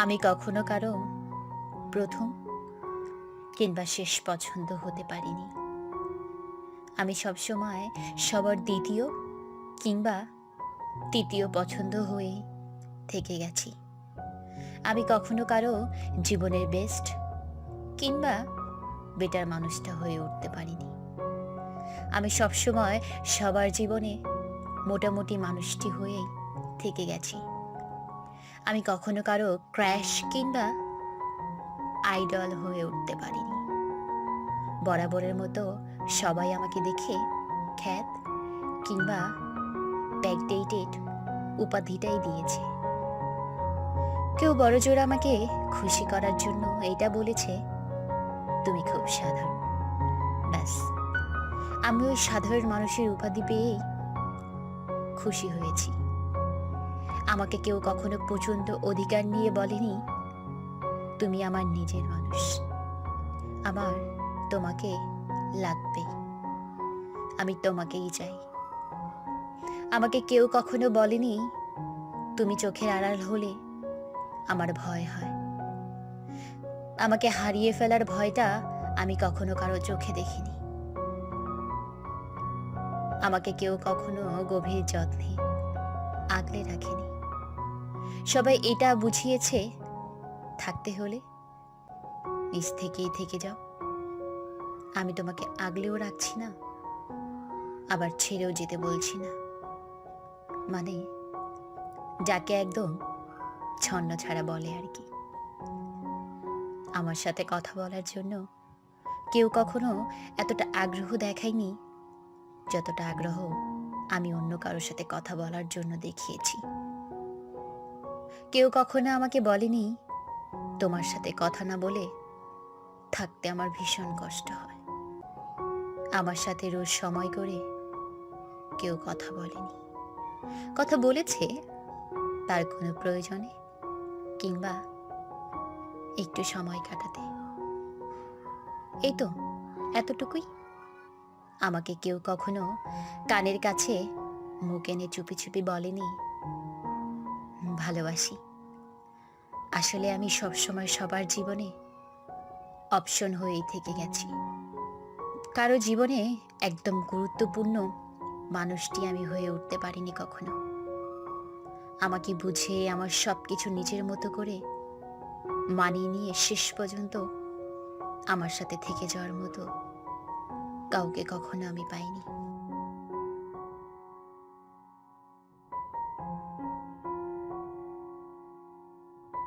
আমি কখনো কারও প্রথম কিংবা শেষ পছন্দ হতে পারিনি। আমি সবসময় সবার দ্বিতীয় কিংবা তৃতীয় পছন্দ হয়ে থেকে গেছি। আমি কখনো কারও জীবনের বেস্ট কিংবা বেটার মানুষটা হয়ে উঠতে পারিনি। আমি সবসময় সবার জীবনে মোটামুটি মানুষটি হয়েই থেকে গেছি। আমি কখনো কারও ক্র্যাশ কিংবা আইডল হয়ে উঠতে পারিনি। বরাবরের মতো সবাই আমাকে দেখে খ্যাত কিংবা ব্যাকডেটেড উপাধিটাই দিয়েছে। কেউ বড় জোর আমাকে খুশি করার জন্য এটা বলেছে, তুমি খুব সাধারণ। ব্যাস, আমি ওই সাধারণ মানুষের উপাধি পেয়েই খুশি হয়েছি। আমাকে কেউ কখনো প্রচণ্ড অধিকার নিয়ে বলেনি? তুমি আমার নিজের মানুষ। আমার তোমাকে লাগবে। আমি তোমাকেই চাই। আমাকে কেউ কখনো বলেনি, তুমি চোখের আড়াল হলে আমার ভয় হয়। আমাকে হারিয়ে ফেলার ভয়টা আমি কখনো কারও চোখে দেখিনি। আমাকে কেউ কখনো গভীর যত্নে আগলে রাখেনি। সবাই এটা বুঝিয়েছে। থাকতে হলে নিজ থেকেই থেকে যাও। আমি তোমাকে আগলেও রাখছি না, আবার ছেড়েও যেতে বলছি না। মানে যাকে একদম ছন্ন ছাড়া বলে আর কি। আমার সাথে কথা বলার জন্য কেউ কখনো এতটা আগ্রহ দেখায়নি যতটা আগ্রহ আমি অন্য কারোর সাথে কথা বলার জন্য দেখিয়েছি। কেউ কখনো আমাকে বলেনি তোমার সাথে কথা না বলে থাকতে আমার ভীষণ কষ্ট হয়। আমার সাথে রোজ সময় করে কেউ কথা বলেনি। কথা বলেছে, তার কোনো প্রয়োজনে কিংবা একটু সময় কাটাতে। এই তো, এতটুকুই। আমাকে কেউ কখনো কানের কাছে মুখ এনে চুপি চুপি বলেনি ভালোবাসি। আসলে আমি সবসময় সবার জীবনে অপশন হয়েই থেকে গেছি। কারও জীবনে একদম গুরুত্বপূর্ণ মানুষটি আমি হয়ে উঠতে পারিনি কখনো। আমাকে বুঝে আমার সব কিছু নিজের মতো করে মানিয়ে নিয়ে শেষ পর্যন্ত আমার সাথে থেকে যাওয়ার মতো কাউকে কখনো আমি পাইনি।